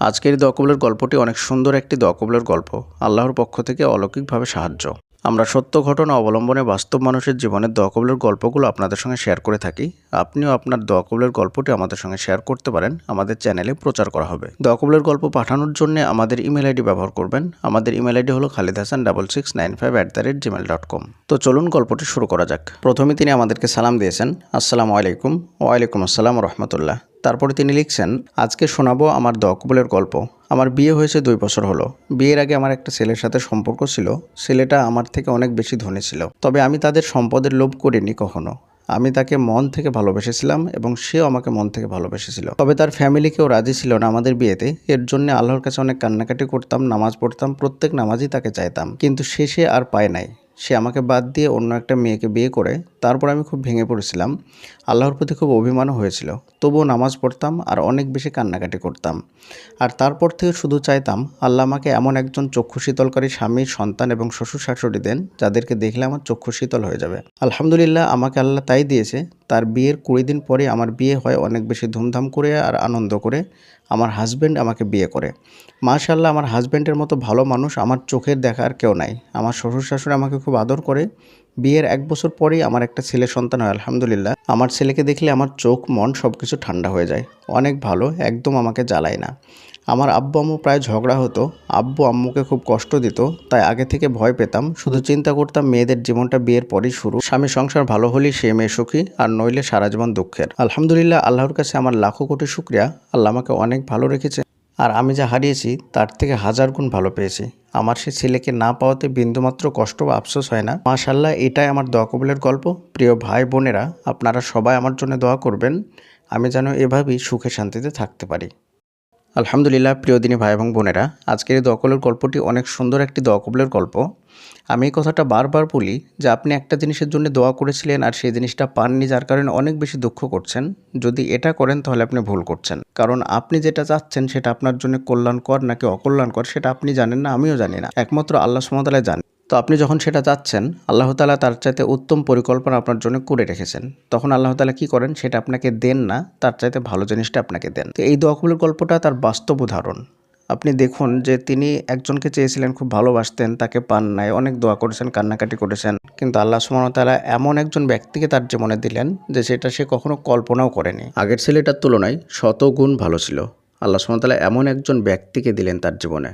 আজকের এই দোয়াকবলের গল্পটি অনেক সুন্দর একটি দোয়াকবলের গল্প। আল্লাহর পক্ষ থেকে অলৌকিকভাবে সাহায্য। আমরা সত্য ঘটনা অবলম্বনে বাস্তব মানুষের জীবনের দকবলের গল্পগুলো আপনাদের সঙ্গে শেয়ার করে থাকি। আপনিও আপনার দোয়াকবলের গল্পটি আমাদের সঙ্গে শেয়ার করতে পারেন। আমাদের চ্যানেলে প্রচার করা হবে। দোয়াকবলের গল্প পাঠানোর জন্য আমাদের ইমেল আইডি ব্যবহার করবেন। আমাদের ইমেল আইডি হলো Khalid Hasan double six nine five at the rate Gmail dot com তো চলুন গল্পটি শুরু করা যাক। প্রথমে তিনি আমাদেরকে সালাম দিয়েছেন। আসসালামু আলাইকুম। ওয়ালাইকুম আসসালাম রহমতুল্লাহ। তারপরে তিনি লিখছেন, আজকে শোনাবো আমার দকবলের গল্প। আমার বিয়ে হয়েছে দুই বছর হলো। বিয়ের আগে আমার একটা ছেলের সাথে সম্পর্ক ছিল। ছেলেটা আমার থেকে অনেক বেশি ধনী ছিল। তবে আমি তাদের সম্পদের লোভ করিনি কখনো। আমি তাকে মন থেকে ভালোবেসেছিলাম এবং সেও আমাকে মন থেকে ভালোবেসেছিল। তবে তার ফ্যামিলি কেউ রাজি ছিল না আমাদের বিয়েতে। এর জন্য আল্লাহর কাছে অনেক কান্নাকাটি করতাম, নামাজ পড়তাম, প্রত্যেক নামাজই তাকে চাইতাম। কিন্তু শেষে আর পায় নাই। সে আমাকে বাদ দিয়ে অন্য একটা মেয়েকে বিয়ে করে তারপর আমি খুব ভেঙে পড়েছিলাম। আল্লাহর প্রতি খুব অভিমানও হয়েছিল। তবুও নামাজ পড়তাম আর অনেক বেশি কান্নাকাটি করতাম। আর তারপর থেকে শুধু চাইতাম, আল্লাহ আমাকে এমন একজন চক্ষু শীতলকারী স্বামী, সন্তান এবং শ্বশুর শাশুড়ি দেন, যাদেরকে দেখলে আমার চক্ষু শীতল হয়ে যাবে। আলহামদুলিল্লাহ, আমাকে আল্লাহ তাই দিয়েছে, তার বিয়ের কুড়ি দিন পরে আমার বিয়ে হয় অনেক বেশি ধুমধাম করে আর আনন্দ করে। আমার হাজব্যান্ড আমাকে বিয়ে করে। মাশাল্লাহ আমার হাজব্যান্ডের মতো ভালো মানুষ আমার চোখের দেখার কেউ নাই। আমার শ্বশুর শাশুড়ি আমাকে খুব আদর করে। বিয়ের এক বছর পরেই আমার একটা ছেলে সন্তান হয়, আলহামদুলিল্লাহ। আমার ছেলেকে দেখলে আমার চোখ, মন সব কিছু ঠান্ডা হয়ে যায়। অনেক ভালো, একদম আমাকে জ্বালায় না। আমার আব্বু আম্মু প্রায় ঝগড়া হতো। আব্বু আম্মুকে খুব কষ্ট দিত, তাই আগে থেকে ভয় পেতাম। শুধু চিন্তা করতাম মেয়েদের জীবনটা বিয়ের পরই শুরু। স্বামী সংসার ভালো হলেই সে মেয়ে সুখী, আর নইলে সারা জীবন দুঃখের। আলহামদুলিল্লাহ, আল্লাহর কাছে আমার লাখো কোটি শুক্রিয়া। আল্লাহ আমাকে অনেক ভালো রেখেছে। আর আমি যা হারিয়েছি তার থেকে হাজার গুণ ভালো পেয়েছি। আমার সে ছেলেকে না পাওয়াতে বিন্দুমাত্র কষ্ট বা আফসোস হয় না। মাশাল্লাহ এটাই আমার দোয়া কবুলের গল্প। প্রিয় ভাই, বোনেরা, আপনারা সবাই আমার জন্য দোয়া করবেন। আমি যেন এভাবেই সুখে শান্তিতে থাকতে পারি। আলহামদুলিল্লাহ, প্রিয় দিনী ভাই এবং বোনেরা, আজকের এই দোয়াকবলের গল্পটি অনেক সুন্দর একটি দোয়াকবলের গল্প। আমি এই কথাটা বারবার বলি যে আপনি একটা জিনিসের জন্য দোয়া করেছিলেন আর সেই জিনিসটা পাননি যার কারণে অনেক বেশি দুঃখ করছেন। যদি এটা করেন তাহলে আপনি ভুল করছেন। কারণ আপনি যেটা চাচ্ছেন সেটা আপনার জন্য কল্যাণকর নাকি অকল্যাণকর সেটা আপনি জানেন না, আমিও জানি না। একমাত্র আল্লাহ সুমতালায় জানেন তো আপনি যখন সেটা চাচ্ছেন, আল্লাহ তালা তার চাইতে উত্তম পরিকল্পনা আপনার জন্য করে রেখেছেন। তখন আল্লাহ তালা কী করেন? সেটা আপনাকে দেন না, তার চাইতে ভালো জিনিসটা আপনাকে দেন। তো এই দোয়াকবুলের গল্পটা তার বাস্তব উদাহরণ। আপনি দেখুন যে তিনি একজনকে চেয়েছিলেন, খুব ভালোবাসতেন, তাকে পান নাই, অনেক দোয়া করেছেন, কান্নাকাটি করেছেন। কিন্তু আল্লাহ সুমতালা এমন একজন ব্যক্তিকে তার জীবনে দিলেন যে সেটা সে কখনো কল্পনাও করেনি। আগের ছেলেটার তুলনায় শত গুণ ভালো ছিল। আল্লাহ সুমতালা এমন একজন ব্যক্তিকে দিলেন তার জীবনে।